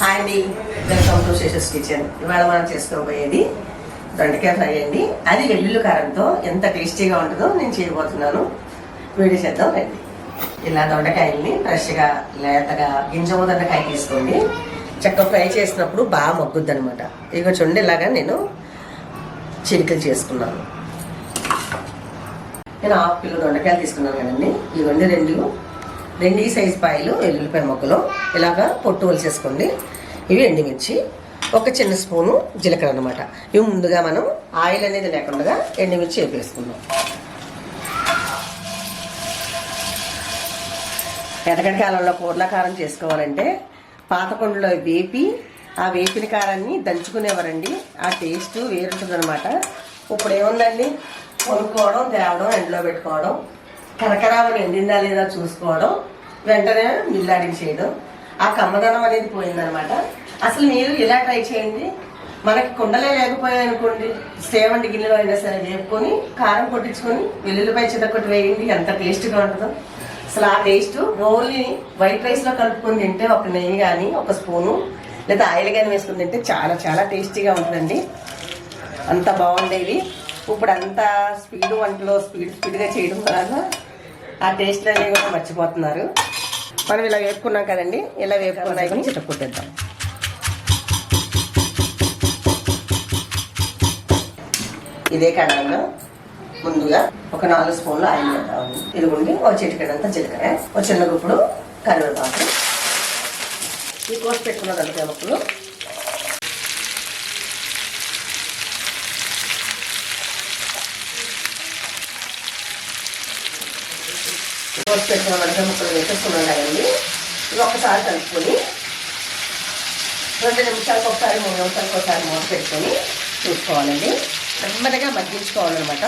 Hi అండి. Welcome to Sesha's kitchen. ఇవాళ మనం చేసుకోబోయేది దొండకాయ ఫ్రై అండి. అది వెల్లుల్లి కారంతో ఎంత టేస్టీగా ఉంటుందో నేను చేయబోతున్నాను. వీడియో చేద్దాం రండి. ఇలా దొండకాయల్ని ఫ్రెష్గా లేతగా గింజ దొండకాయ తీసుకోండి. చక్క ఫ్రై చేసినప్పుడు బాగా మగ్గుద్ది అనమాట ఇక చూడండి నేను చిరికలు చేసుకున్నాను. నేను హాఫ్ కిలో దొండకాయలు తీసుకున్నాను కదండి. ఇవన్నీ రెండు. రెండు ఈ సైజ్ పాయలు వెల్లుల్లిపాయ మొక్కలు. ఇలాగా పొట్టు వలిసేసుకోండి ఇవి ఎండుమిర్చి ఒక చిన్న స్పూను జీలకర్ర అనమాట ఇవి ముందుగా మనం ఆయిల్ అనేది లేకుండా ఎండిమిర్చి వేపేసుకుందాం. ఎడగడి కాలంలో కూరల కారం చేసుకోవాలంటే పాత కొండలో వేపి ఆ వేపిన కారాన్ని దంచుకునేవారండి. ఆ టేస్ట్ వేరుంటుంది అనమాట ఇప్పుడు ఏముందండి? కొనుక్కోవడం తేవడం ఎండలో పెట్టుకోవడం కరకరామని ఎండిందా లేదా చూసుకోవడం వెంటనే మిల్లాడింగ్ చేయడం. ఆ కమ్మదనం అనేది పోయిందనమాట. అసలు మీరు ఇలా ట్రై చేయండి? మనకి కుండలే లేకపోయాయి అనుకోండి. సేవండి గిన్నెలో అయినా సరే వేపుకొని కారం కొట్టించుకొని వెల్లుల్లిపై చితకొట్టి వేయండి. ఎంత టేస్ట్గా ఉంటుందో. అసలు ఆ టేస్ట్ ఓన్లీ వైట్ రైస్లో కలుపుకొని తింటే ఒక నెయ్యి కానీ ఒక స్పూను లేదా ఆయిల్ కానీ వేసుకుని తింటే చాలా చాలా టేస్టీగా ఉంటుందండి. అంత బాగుండేది. ఇప్పుడు అంత స్పీడ్ వంటలో స్పీడ్ స్పీడ్గా చేయడం వల్ల ఆ టేస్ట్ అనేవి కూడా మర్చిపోతున్నారు. మనం ఇలా వేపుకున్నాం కదండి. ఇలా వేపుకున్నాయి? చిట్టకుట్టేద్దాం ఇదే కడాయిలో ముందుగా ఒక నాలుగు స్పూన్లు ఆయిల్ వేద్దామండి. ఇదిగుండి ఒక చిటికెడంతా జీలకర్ర ఒక చిన్న గుప్పుడు కరివేపాకు. ఈ కోసి పెట్టుకున్న దొండకాయ ముక్కలు కోసి పెట్టిన దొండకాయ ముక్కలు వేసేసుకున్నాం కదండి ఇవి ఒకసారి కలుపుకొని రెండు నిమిషాలకు ఒకసారి మూడు నిమిషాలకు ఒకసారి మూత పెట్టుకొని చూసుకోవాలండి. నెమ్మదిగా మగ్గించుకోవాలన్నమాట.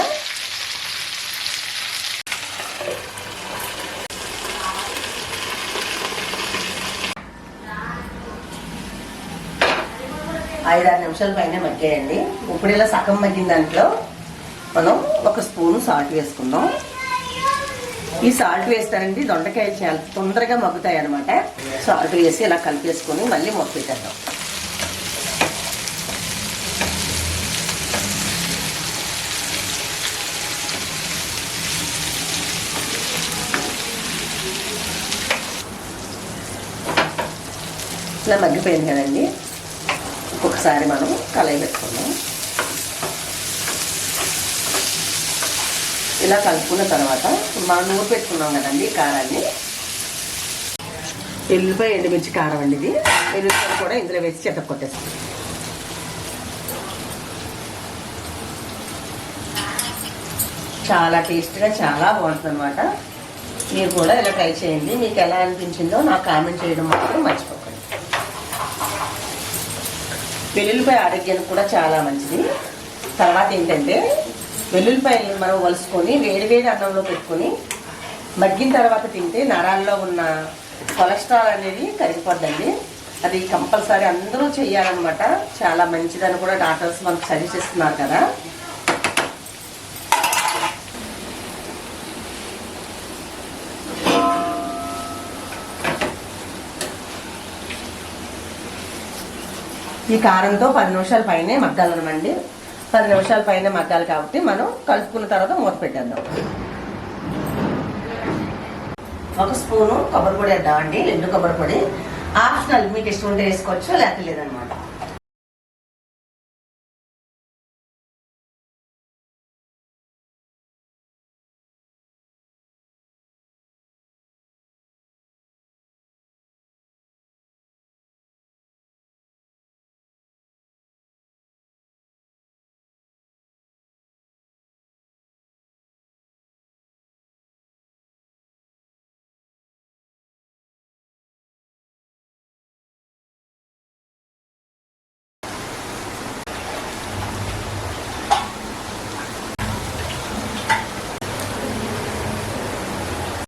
ఐదారు నిమిషాల పైన మగ్గాయండి. ఇప్పుడు ఇలా సగం మగ్గిన దాంట్లో మనం ఒక స్పూను సాల్ట్ వేసుకుందాం. ఈ సాల్ట్ వేస్తారండి దొండకాయలు చాలా తొందరగా మగ్గుతాయి అనమాట సాల్ట్ వేసి ఇలా కలిపేసుకొని మళ్ళీ మొక్కేద్దాం ఇలా మగ్గిపోయింది కదండి. ఒకసారి మనం కలయి పెట్టుకుందాం. ఇలా కలుపుకున్న తర్వాత మనం నూరు పెట్టుకున్నాం కదండి కారాన్ని. ఎల్లిపాయ ఎండుమిర్చి కారం అండి ఇది. ఎల్లుపాయలు కూడా ఇందులో వేసి చెత్త కొట్టేస్తాం. చాలా టేస్ట్గా చాలా బాగుంటుంది అనమాట మీరు కూడా ఇలా ట్రై చేయండి. మీకు ఎలా అనిపించిందో నాకు కామెంట్ చేయడం మాత్రం మర్చిపోకండి. వెల్లుల్లిపాయ ఆరోగ్యానికి కూడా చాలా మంచిది. తర్వాత ఏంటంటే వెల్లుల్లిపాయలు మనం వలుసుకొని వేడి వేడి అన్నంలో పెట్టుకొని మగ్గిన తర్వాత తింటే నరాల్లో ఉన్న కొలెస్ట్రాల్ అనేది కరిగిపోద్దండి. అది కంపల్సరీ అందరూ చేయాలన్నమాట చాలా మంచిదని కూడా డాక్టర్స్ మనకు సజెస్ట్ చేస్తున్నారు కదా. ఈ కారంతో పది నిమిషాల పైనే మగ్గాలనమండి పది నిమిషాల పైన మగ్గాలి కాబట్టి మనం కలుపుకున్న తర్వాత మూత పెట్టేద్దాం. ఒక స్పూను కొబ్బరి పొడి వేద్దామండి. ఎండు కొబ్బరి పొడి. ఆప్షనల్ మీకు ఇష్టం ఉంటే వేసుకోవచ్చు లేకపోతే లేదనమాట.